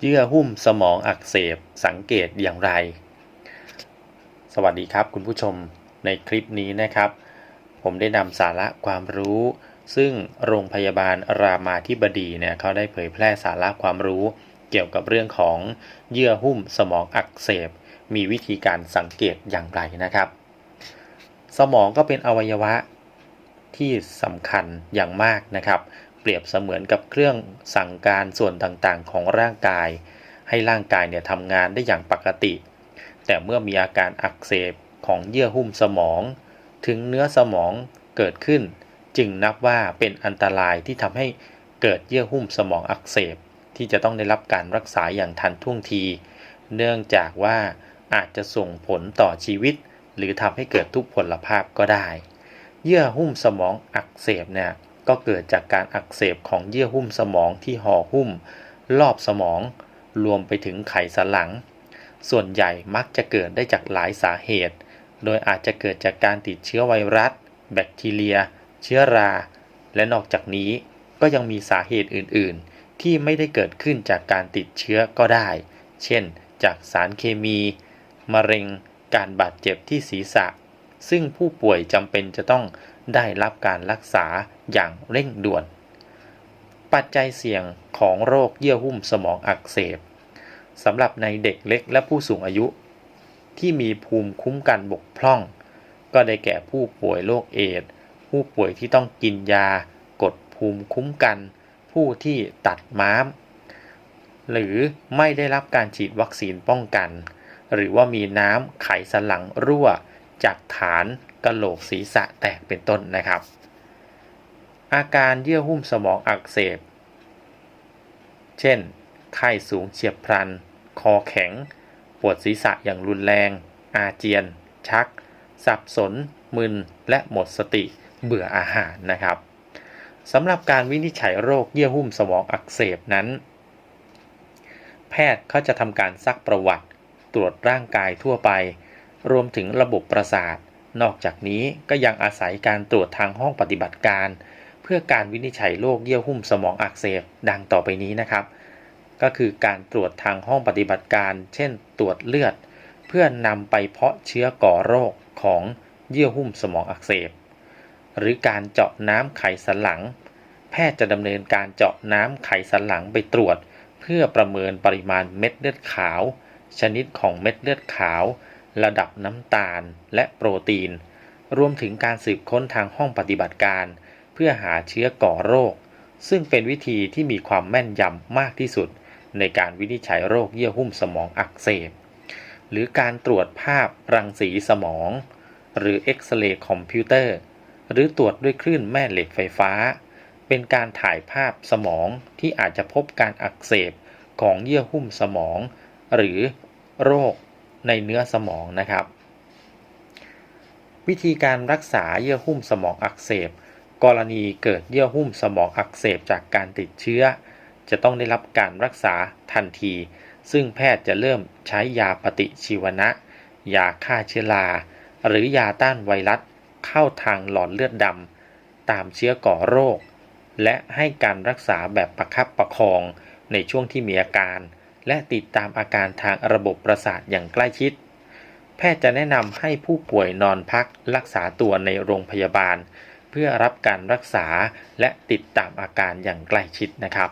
เยื่อหุ้มสมองอักเสบสังเกตอย่างไร สวัสดีครับคุณผู้ชมในคลิปนี้นะครับ ผมได้นำสาระความรู้ ซึ่งโรงพยาบาลรามาธิบดีเนี่ยเขาได้เผยแพร่สาระความรู้ เกี่ยวกับเรื่องของเยื่อหุ้มสมองอักเสบ มีวิธีการสังเกตอย่างไรนะครับ สมองก็เป็นอวัยวะที่สำคัญอย่างมากนะครับ ปรียบเสมือนกับเครื่องสั่งการส่วนต่างๆ ของร่างกาย ให้ร่างกายเนี่ยทำงานได้อย่างปกติ แต่เมื่อมีอาการอักเสบของเยื่อหุ้มสมอง ถึงเนื้อสมองเกิดขึ้น จึงนับว่าเป็นอันตรายที่ทำให้เกิดเยื่อหุ้มสมองอักเสบ ที่จะต้องได้รับการรักษาอย่างทันท่วงที เนื่องจากว่าอาจจะส่งผลต่อชีวิต หรือทำให้เกิดทุกพลภาพก็ได้ เยื่อหุ้มสมองอักเสบเนี่ย ก็เกิดจากการอักเสบของเยื่อหุ้มสมองที่ห่อหุ้ม รอบสมอง รวมไปถึงไขสันหลัง ส่วนใหญ่มักจะเกิดได้จากหลายสาเหตุ โดยอาจจะเกิดจากการติดเชื้อไวรัส แบคทีเรีย เชื้อรา และนอกจากนี้ก็ยังมีสาเหตุอื่นๆ ที่ไม่ได้เกิดขึ้นจากการติดเชื้อก็ได้ เช่น จากสารเคมี มะเร็ง การบาดเจ็บที่ศีรษะ ซึ่งผู้ป่วยจำเป็นจะต้องได้รับการรักษาอย่างเร่งด่วน ปัจจัยเสี่ยงของโรคเยื่อหุ้มสมองอักเสบสำหรับในเด็กเล็กและผู้สูงอายุ ที่มีภูมิคุ้มกันบกพร่อง ก็ได้แก่ผู้ป่วยโรคเอดส์ผู้ป่วยที่ต้องกินยา กดภูมิคุ้มกัน ผู้ที่ตัดม้าม หรือไม่ได้รับการฉีดวัคซีนป้องกัน หรือว่ามีน้ำไขสันหลังรั่ว จากฐานกระโหลกศีรษะแตกเป็นต้นนะครับ อาการเยื่อหุ้มสมองอักเสบ เช่น ไข้สูงเฉียบพลัน คอแข็ง ปวดศีรษะอย่างรุนแรง อาเจียน ชัก สับสน มึน และหมดสติ เบื่ออาหารนะครับสำหรับการวินิจฉัยโรคเยื่อหุ้มสมองอักเสบนั้น แพทย์เขาจะทำการซักประวัติ ตรวจร่างกายทั่วไป รวมถึงระบบประสาท นอกจากนี้ก็ยังอาศัยการตรวจทางห้องปฏิบัติการ เพื่อการวินิจฉัยโรคเยื่อหุ้มสมองอักเสบดังต่อไปนี้นะครับ ก็คือการตรวจทางห้องปฏิบัติการ เช่น ตรวจเลือด เพื่อนำไปเพาะเชื้อก่อโรคของเยื่อหุ้มสมองอักเสบ หรือการเจาะน้ำไขสันหลัง แพทย์จะดำเนินการเจาะน้ำไขสันหลังไปตรวจ เพื่อประเมินปริมาณเม็ดเลือดขาว ชนิดของเม็ดเลือดขาว ระดับน้ำตาล และโปรตีน รวมถึงการสืบค้นทางห้องปฏิบัติการ เพื่อหาเชื้อก่อโรค ซึ่งเป็นวิธีที่มีความแม่นยำมากที่สุด ในการวินิจฉัยโรคเยื่อหุ้มสมองอักเสบ หรือการตรวจภาพรังสีสมอง หรือเอ็กซเรย์คอมพิวเตอร์ หรือตรวจด้วยคลื่นแม่เหล็กไฟฟ้า เป็นการถ่ายภาพสมองที่อาจจะพบการอักเสบของเยื่อหุ้มสมอง หรือโรค ในเนื้อสมองนะครับ วิธีการรักษาเยื่อหุ้มสมองอักเสบ กรณีเกิดเยื่อหุ้มสมองอักเสบจากการติดเชื้อ จะต้องได้รับการรักษาทันที ซึ่งแพทย์จะเริ่มใช้ยาปฏิชีวนะ ยาฆ่าเชื้อรา หรือยาต้านไวรัสเข้าทางหลอดเลือดดำตามเชื้อก่อโรค และให้การรักษาแบบประคับประคองในช่วงที่มีอาการ และติดตามอาการทางระบบประสาทอย่างใกล้ชิด แพทย์จะแนะนำให้ผู้ป่วยนอนพักรักษาตัวในโรงพยาบาล เพื่อรับการรักษาและติดตามอาการอย่างใกล้ชิดนะครับ